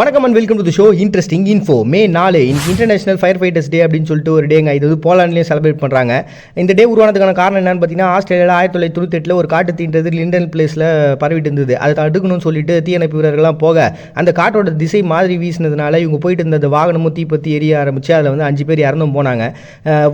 வணக்கம் and welcome to show interesting info May நாலு international fire fighters டே அப்படின்னு சொல்லிட்டு ஒரு டேங்க இது. வந்து போலாண்ட்லேயும் செலிப்ரேட் பண்ணுறாங்க இந்த டே உருவானதுக்கான காரணம் என்னன்னு பார்த்தீங்கன்னா ஆஸ்திரேலியாவில் ஆயிரத்தி தொள்ளாயிரத்தி தொண்ணூத்தெட்டில் ஒரு காட்டு தீன்றது லிண்டன் பிளேஸில் பரவிட்டு இருந்தது. அதை தடுக்கணும்னு சொல்லிட்டு தீயணைப்பு வீரர்கள்லாம் போக அந்த காட்டோட திசை மாதிரி வீசினதுனால இவங்க போயிட்டு இருந்த அந்த வாகனமும் தீப்பத்தி எரிய ஆரம்பிச்சு அதில் வந்து அஞ்சு பேர் இறந்தும் போனாங்க.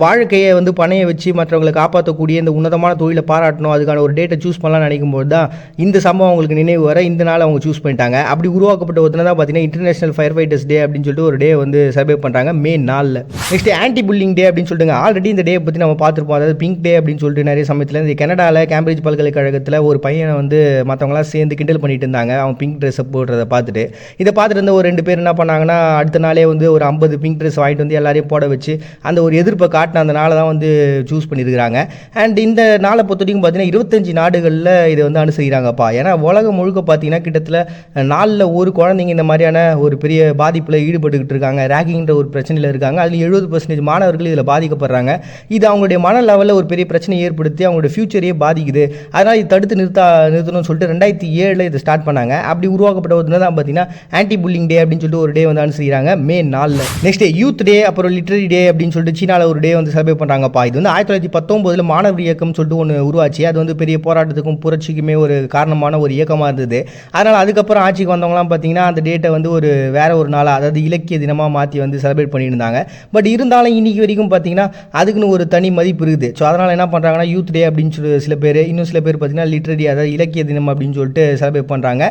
வாழ்க்கையை வந்து பணையை வச்சு மற்றவங்களை காப்பாற்றக்கூடிய இந்த உன்னதமான தொழிலை பாராட்டணும். அதுக்கான ஒரு டேட்டை சூஸ் பண்ணலாம்னு நினைக்கும் போது தான் இந்த சம்பவம் அவங்களுக்கு நினைவு வர இந்த நாள் அவங்க சூஸ் பண்ணிட்டாங்க. அப்படி உருவாக்கப்பட்ட ஒருத்தனை தான் பார்த்தீங்கன்னா இன்டர்நேஷனல் ஃபயர் ஃபைட்டர்ஸ் டே அப்படின்னு சொல்லிட்டு ஒரு டே வந்து சர்வே பண்ணுறாங்க மே நாலில் நெக்ஸ்ட் ஆன்டி புல்லிங் டே அப்படின்னு சொல்லிட்டு ஆல்ரெடி இந்த டே பற்றி நம்ம பார்த்துருப்போம். அதாவது பிங்க் டே அப்படின்னு சொல்லிட்டு நிறைய சமயத்தில் இந்த கனடாவில் கேம்பிரிட்ஜ் பல்கலைக்கழகத்தில் ஒரு பையனை வந்து மற்றவங்களாம் சேர்ந்து கிண்டல் பண்ணிட்டு இருந்தாங்க. அவன் பிங்க் ட்ரெஸ்ஸை போடுறதை பார்த்துட்டு. இதை பார்த்துட்டு இருந்த ஒரு ரெண்டு பேர் என்ன பண்ணாங்கன்னா அடுத்த நாளே வந்து ஒரு ஐம்பது பிங்க் ட்ரெஸ் வாங்கிட்டு வந்து எல்லாரையும் போட வச்சு அந்த ஒரு எதிர்ப்பை காட்டின அந்த நாளை தான் வந்து சூஸ் பண்ணியிருக்கிறாங்க. அண்ட் இந்த நாளை பொறுத்த வரைக்கும் பார்த்தீங்கன்னா இருபத்தஞ்சு நாடுகளில் இதை வந்து அனுசரிக்கிறாங்கப்பா ஏன்னா உலகம் முழுக்க பார்த்தீங்கன்னா கிட்டத்தட்ட நாளில் ஒரு குழந்தைங்க இந்த மாதிரியான ஒரு பெரிய பாதிப்பில் ஈடுபட்டுக்கிட்டு இருக்காங்க. ரேகிங்கிற ஒரு பிரச்சனையில் இருக்காங்க. அதில் எழுபது பர்சன்டேஜ் மாணவர்கள் இதில் பாதிக்கப்படுறாங்க. இது அவங்களுடைய மன லெவலில் ஒரு பெரிய பிரச்சனை ஏற்படுத்தி அவங்களுடைய ஃபியூச்சரையே பாதிக்குது. அதனால் இது தடுத்து நிறுத்தா நிறுத்தணும்னு சொல்லிட்டு ரெண்டாயிரத்தி ஏழில் இதை ஸ்டார்ட் பண்ணாங்க. அப்படி உருவாக்கப்பட்ட ஒரு தான் பார்த்தீங்கன்னா ஆன்டி புல்லிங் டே அப்படின்னு சொல்லிட்டு ஒரு டே வந்து அனுசரிக்கிறாங்க. மே நாலில். நெக்ஸ்ட் யூத் டே அப்புறம் லிட்ரரி டே அப்படின்னு சொல்லிட்டு சீனாவில் ஒரு டே வந்து செலிப்ரேட் பண்ணுறாங்கப்பா இது வந்து ஆயிரத்தி தொள்ளாயிரத்தி பத்தொம்போதில் மாணவர் இயக்கம்னு சொல்லிட்டு ஒன்று உருவாச்சு. அது வந்து பெரிய போராட்டத்துக்கும் புரட்சிக்குமே ஒரு காரணமான ஒரு இயக்கமாக இருந்தது. அதனால் அதுக்கப்புறம் ஆட்சிக்கு வந்தவங்களாம் பார்த்தீங்கன்னா அந்த டேட்டை வந்து ஒரு வேற ஒரு நாளாக அதாவது இலக்கிய தினமாக மாற்றி வந்து செலிப்ரேட் பண்ணியிருந்தாங்க. பட் இருந்தாலும் இன்னைக்கு வரைக்கும் பார்த்தீங்கன்னா அதுக்குன்னு ஒரு தனி மதிப்பு இருக்குது. ஸோ அதனால் என்ன பண்ணுறாங்கன்னா யூத் டே அப்படின்னு சொல்லி சில பேர் இன்னும் சில பேர் பார்த்தீங்கன்னா லிட்ரரி அதாவது இலக்கிய தினம் அப்படின்னு சொல்லிட்டு செலிப்ரேட் பண்ணுறாங்க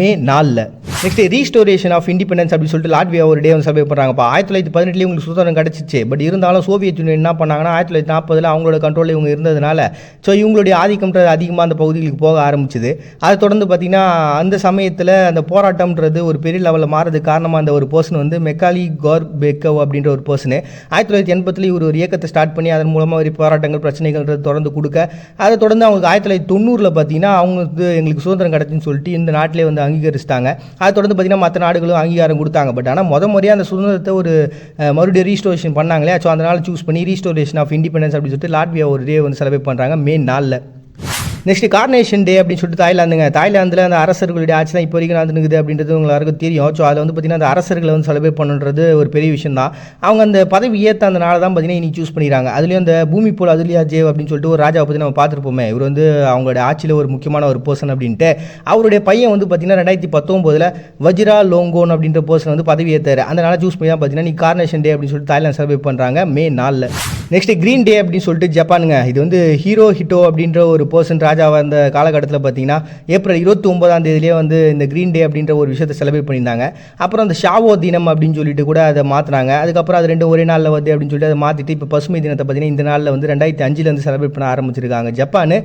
மே நாலில் நெக்ஸ்ட் ரீஸ்டோரேஷன் ஆஃப் இண்டிபெண்டன்ஸ் அப்படின்னு சொல்லிட்டு லாட்வியா ஒரு டே வந்து செலிப்ரேட் பண்ணுறாங்கப்பா ஆயிரத்தி தொள்ளாயிரத்தி பதினெட்டுலேயே உங்களுக்கு சுதந்திரம் கிடச்சிச்சு. பட் இருந்தாலும் சோவியத் யூனியன் என்ன பண்ணாங்கன்னா ஆயிரத்தி தொள்ளாயிரத்தி நாற்பதில் அவங்களோட கண்ட்ரோலில் இவங்க இருந்ததுனால ஸோ இவங்களுடைய ஆதிக்கம்ன்றது அதிகமாக அந்த பகுதிகளுக்கு போக ஆரம்பிச்சுது. அதை தொடர்ந்து பார்த்தீங்கன்னா அந்த சமயத்தில் அந்த போராட்டம்ன்றது ஒரு பெரிய லெவலில் மாறதுக்கு காரணமாக அந்த ஒரு பர்சன் வந்து மெக்காலி கோர் பெக்கவ் அப்படின்ற ஒரு பர்சனு ஆயிரத்தி தொள்ளாயிரத்தி எண்பத்தில் இவர் ஒரு இயக்கத்தை ஸ்டார்ட் பண்ணி அதன் மூலமாக ஒரு போராட்டங்கள் பிரச்சனைகள் தொடர்ந்து கொடுக்க. அதை தொடர்ந்து அவங்களுக்கு ஆயிரத்தி தொள்ளாயிரத்தி தொண்ணூறில் பார்த்தீங்கன்னா அவங்க வந்து எங்களுக்கு சுதந்திரம் கிடச்சின்னு சொல்லிட்டு இந்த நாட்டிலே வந்து அங்கீகரிச்சிட்டாங்க. அதை தொடர்ந்து பார்த்தீங்கன்னா மற்ற நாடுகளும் அங்கீகாரம் கொடுத்தாங்க. பட் ஆனால் முத முறையாக அந்த சுதந்திரத்தை ஒரு மறுபடியும் ரீஸ்டோரேஷன் பண்ணாங்களே. ஸோ அதனால் சூஸ் பண்ணி ரீஸ்டோரேஷன் ஆஃப் இண்டிபெண்டன்ஸ் அப்படின்னு சொல்லிட்டு லாட்வியா ஒரு டே வந்து செலிப்ரேட் பண்ணுறாங்க மே நாளில். நெக்ஸ்ட் கார்னேஷன் டே அப்படின்னு சொல்லிட்டு தாய்லாந்துங்க. தாய்லாந்தில் அந்த அரசர்களுடைய ஆட்சி தான் இப்போ வரைக்கும் நடந்துக்குது அப்படின்றது உங்களுக்கு எல்லாருக்கும் தெரியும். ஸோ அதில் வந்து பார்த்தீங்கன்னா அந்த அரசர்களை வந்து செலிப்ரேட் பண்ணுன்றது ஒரு பெரிய விஷயம் தான். அவங்க அந்த பதவி ஏற்ற அந்த நாளை தான் பார்த்தீங்கன்னா இன்னைக்கு சூஸ் பண்ணிக்கிறாங்க அதுலேயும் அந்த பூமி போல் அதுலியா ஜேவ் அப்படின்னு சொல்லிட்டு ஒரு ராஜாவை பற்றி நம்ம பார்த்துருப்போமே. இவர் வந்து அவங்களுடைய ஆட்சியில் ஒரு முக்கியமான ஒரு பர்சன் அப்படின்ட்டு. அவருடைய பையன் வந்து பார்த்தீங்கன்னா ரெண்டாயிரத்தி பத்தொம்போதில் வஜ்ரா லோங்கோன் அப்படின்ற பர்சன் வந்து பதவி ஏற்றாரு அந்த நாளை சூஸ் பண்ணி தான் பார்த்தீங்கன்னா நீ கார்னேஷன் டே அப்படின்னு சொல்லிட்டு தாய்லாந்து செலிப்ரேட் பண்ணுறாங்க மே நாலில் நெக்ஸ்ட் க்ரீன் டே அப்படின்னு சொல்லிட்டு ஜப்பானுங்க. இது வந்து ஹீரோ ஹிட்டோ அப்படின்ற ஒரு பர்சன் ராஜாவாக வந்த காலகட்டத்தில் பார்த்தீங்கன்னா ஏப்ரல் இருபத்தி ஒன்பதாம் தேதியிலே வந்து இந்த க்ரீன் டே அப்படின்ற ஒரு விஷயத்தை செலிப்ரேட் பண்ணியிருந்தாங்க. அப்புறம் அந்த ஷாவோ தினம் அப்படின்னு சொல்லிட்டு கூட அதை மாற்றினாங்க அதுக்கப்புறம் அது ரெண்டு ஒரே நாளில் வருது அப்படின்னு சொல்லிட்டு அதை மாற்றிட்டு இப்போ பசுமை தினத்தை பார்த்தீங்கன்னா இந்த நாளில் வந்து ரெண்டாயிரத்தி அஞ்சுலேருந்து செலிப்ரேட் பண்ண ஆரம்பிச்சிருக்காங்க ஜப்பான்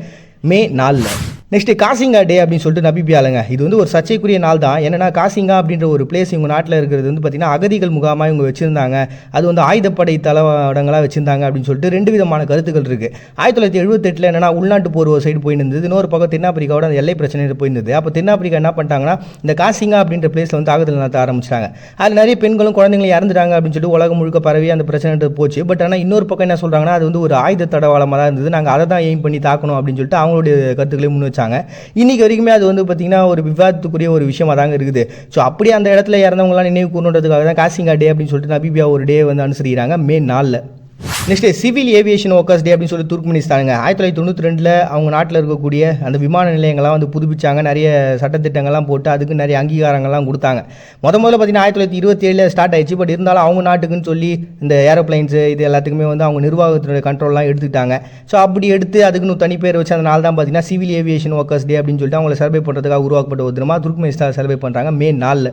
மே நாலில் நெக்ஸ்ட்டு காசிங்கா டே அப்படின்னு சொல்லிட்டு நபிப்பியாலுங்க இது வந்து ஒரு சர்ச்சைக்குரிய நாள் தான். என்னன்னா காசிங்கா அப்படின்ற ஒரு பிளேஸ் இவங்க நாட்டில் இருக்கிறது வந்து பார்த்தீங்கன்னா அகதிகள் முகாமாக இவங்க வச்சுருந்தாங்க. அது வந்து ஆயுதப்படை தளவாடங்களாக வச்சுருந்தாங்க அப்படின்னு சொல்லிட்டு ரெண்டு விதமான கருத்துக்கள் இருக்குது ஆயிரத்தி தொள்ளாயிரத்தி எழுபத்தெட்டில் என்னன்னா உள்நாட்டு போர் ஒரு சைடு போயிருந்தது. இன்னொரு பக்கம் தென்னாப்பிரிக்காவோட அந்த எல்லை பிரச்சனையில் போயிருந்தது. அப்போ தென்னாப்பிரிக்கா என்ன பண்ணிட்டாங்கன்னா இந்த காசிங்கா அப்படின்ற பிளேஸில் வந்து தாக்குதல் நடத்த ஆரம்பிச்சிட்டாங்க. அதில் நிறைய பெண்களும் குழந்தைங்களும் இறந்துட்டாங்க அப்படின்னு சொல்லிட்டு உலகம் முழுக்க பரவி அந்த பிரச்சனைன்றது போச்சு. பட் ஆனால் இன்னொரு பக்கம் என்ன சொல்கிறாங்கன்னா அது வந்து ஒரு ஆயுத தடவாளமாக தான் இருந்தது. நாங்கள் அதை தான் எய்ம் பண்ணி தாக்கணும் அப்படின்னு சொல்லிட்டு அவங்களுடைய கருத்துக்களையும் முன் வச்சாங்க. இன்னைக்கு வரைக்குமே அது வந்து பார்த்திங்கன்னா ஒரு விவாதத்துக்குரிய ஒரு விஷயமாக தாங்க இருக்குது. ஸோ அப்படியே அந்த இடத்துல இறந்தவங்களாம் நினைவு கூறணுன்றதுக்காக தான் காசிங்கா டே அப்படின்னு சொல்லிட்டு நபிபியா ஒரு டே வந்து அனுசரிக்கிறாங்க. மே நாளில். Next civil aviation workers day அப்படின்னு சொல்லி துர்க்மெனிஸ்தானுங்க ஆயிரத்தி தொள்ளாயிரத்தி தொண்ணூற்றி ரெண்டில் அவங்க நாட்டில் இருக்கக்கூடிய அந்த விமான நிலையங்கள்லாம் வந்து புதுப்பிச்சாங்க. நிறைய சட்டத்திட்டங்கள்லாம் போட்டு அதுக்கு நிறைய அங்கீகாரங்கள்லாம் கொடுத்தாங்க. முத முதல்ல பார்த்தீங்கன்னா ஆயிரத்தி தொள்ளாயிரத்தி இருபத்தேழில் ஸ்டார்ட் ஆயிடுச்சு. பட் இருந்தாலும் அவங்க நாட்டுக்குன்னு சொல்லி இந்த ஏரோப்ளைன்ஸு இது எல்லாத்துக்குமே வந்து அவங்க நிர்வாகத்தினுடைய கண்ட்ரோல்லாம் எடுத்துக்கிட்டாங்க. ஸோ அப்படி எடுத்து அதுக்குன்னு தனி பேர் வச்சு அந்த நாள் தான் பார்த்தீங்கன்னா சிவில் ஏவியேஷன் ஒர்க்கர்ஸ் டே அப்படின்னு சொல்லிட்டு அவங்களை சர்வே பண்ணுறதுக்காக உருவாக்கப்பட்ட ஒரு தினமாக துர்க்மெனிஸ்தான் சர்வே பண்ணுறாங்க மே நாலில்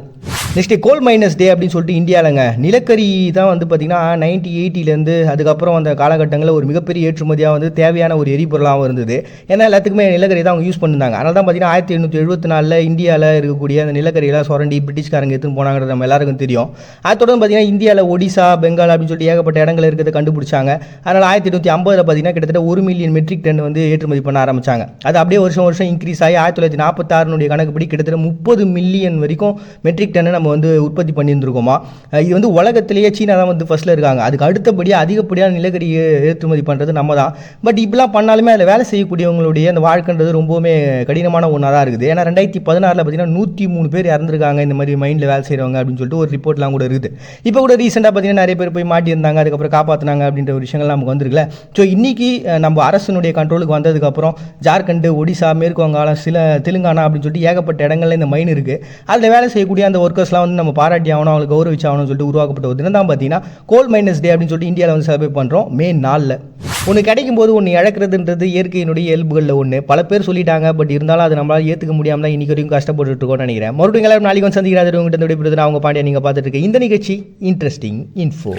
நெக்ஸ்ட் கோல் மைனஸ் டே அப்படின்னு சொல்லிட்டு இந்தியாவிலங்க நிலக்கரி தான் வந்து பார்த்திங்கன்னா நைன்டி எயிட்டிலேருந்து அதுக்கப்புறம் அந்த காலகட்டங்களில் ஒரு மிகப்பெரிய ஏற்றுமதியாக வந்து தேவையான ஒரு எரிபொருளாகவும் இருந்தது. ஏன்னா எல்லாத்துக்குமே நிலக்கரி தான் அவங்க யூஸ் பண்ணிருந்தாங்க. அதனால தான் பார்த்தீங்கன்னா ஆயிரத்தி எண்ணூற்றி எழுபத்தி நாலில் இந்தியாவில் இருக்கக்கூடிய அந்த நிலக்கரியெல்லாம் சுரண்டி பிரிட்டிஷ்காரங்க எடுத்துன்னு போனாங்கிறது நம்ம எல்லாருக்கும் தெரியும். அதை தொடர்ந்து பார்த்தீங்கன்னா இந்தியாவில் ஒடிசா பெங்கால் அப்படின்னு சொல்லிட்டு ஏகப்பட்ட இடங்கள் இருக்கிறத கண்டுபிடிச்சாங்க. அதனால் ஆயிரத்தி எண்ணூற்றி ஐம்பதில் பார்த்தீங்கன்னா கிட்டத்தட்ட ஒரு மில்லியன் மெட்ரிக் டன் வந்து ஏற்றுமதி பண்ண ஆரம்பிச்சாங்க. அது அப்படியே வருஷம் வருஷம் இன்க்ரீஸ் ஆகி ஆயிரத்தி தொள்ளாயிரத்தி நாற்பத்தாறுனுடைய கணக்குப்படி கிட்டத்தட்ட முப்பது மில்லியன் வரைக்கும் மெட்ரிக் டன் நம்ம வந்து உற்பத்தி பண்ணியிருந்திருக்கோமா? இது வந்து உலகத்திலேயே சீனா தான் வந்து ஃபர்ஸ்ட்டில் இருக்காங்க. அதுக்கு அடுத்தபடியாக அதிகப்படியான நிலக்கரி ஏற்றுமதி பண்ணுறது நம்ம தான். பட் இப்படிலாம் பண்ணாலுமே அதில் வேலை செய்யக்கூடியவங்களுடைய அந்த வாழ்க்கைன்றது ரொம்பவுமே கடினமான ஒன்றா தான் இருக்குது. ஏன்னா ரெண்டாயிரத்தி பதினாறில் பார்த்தீங்கன்னா நூற்றி மூணு பேர் இறந்துருக்காங்க. இந்த மாதிரி மைண்டில் வேலை செய்கிறவங்க அப்படின்னு சொல்லிட்டு ஒரு ரிப்போர்ட்லாம் கூட இருக்குது. இப்போ கூட ரீசெண்டாக பார்த்தீங்கன்னா நிறைய பேர் போய் மாட்டியிருந்தாங்க. அதுக்கப்புறம் காப்பாற்றினாங்க அப்படின்ற ஒரு விஷயங்கள் நமக்கு வந்துருக்குல ஸோ இன்றைக்கி நம்ம அரசினுடைய கண்ட்ரோலுக்கு வந்ததுக்கப்புறம் ஜார்க்கண்ட் ஒடிசா மேற்கு வங்காளம் சில தெலுங்கானா அப்படின்னு சொல்லிட்டு ஏகப்பட்ட இடங்கள்ல இந்த மைன் இருக்குது அதில் வேலை செய்யக்கூடிய அந்த ஒர்க்கர்ஸ் ஒர்க்கர்ஸ்லாம் வந்து நம்ம பாராட்டி ஆகணும் அவங்களுக்கு கௌரவிச்சு ஆகணும்னு சொல்லிட்டு உருவாக்கப்பட்ட ஒரு தினம் தான் பார்த்தீங்கன்னா கோல் மைனஸ் டே அப்படின்னு சொல்லிட்டு இந்தியாவில் வந்து செலிப்ரேட் பண்ணுறோம் மே நாளில். ஒன்று கிடைக்கும் போது ஒன்று இழக்கிறதுன்றது இயற்கையினுடைய இயல்புகளில் ஒன்று பல பேர் சொல்லிட்டாங்க பட் இருந்தாலும் அது நம்மளால் ஏற்றுக்க முடியாமல் தான் இன்றைக்கி வரைக்கும் கஷ்டப்பட்டுட்டு இருக்கோம்னு நினைக்கிறேன். மறுபடியும் எல்லாரும் நாளைக்கு வந்து சந்திக்கிறாரு. உங்கள்கிட்ட விடைபெறுது நான் அவங்க பாண்டிய நீங்கள் பார்த்துட்டு இருக்கேன் இந்த நிகழ்ச்சி இன்ட்ரெஸ்டிங் இன்ஃபோ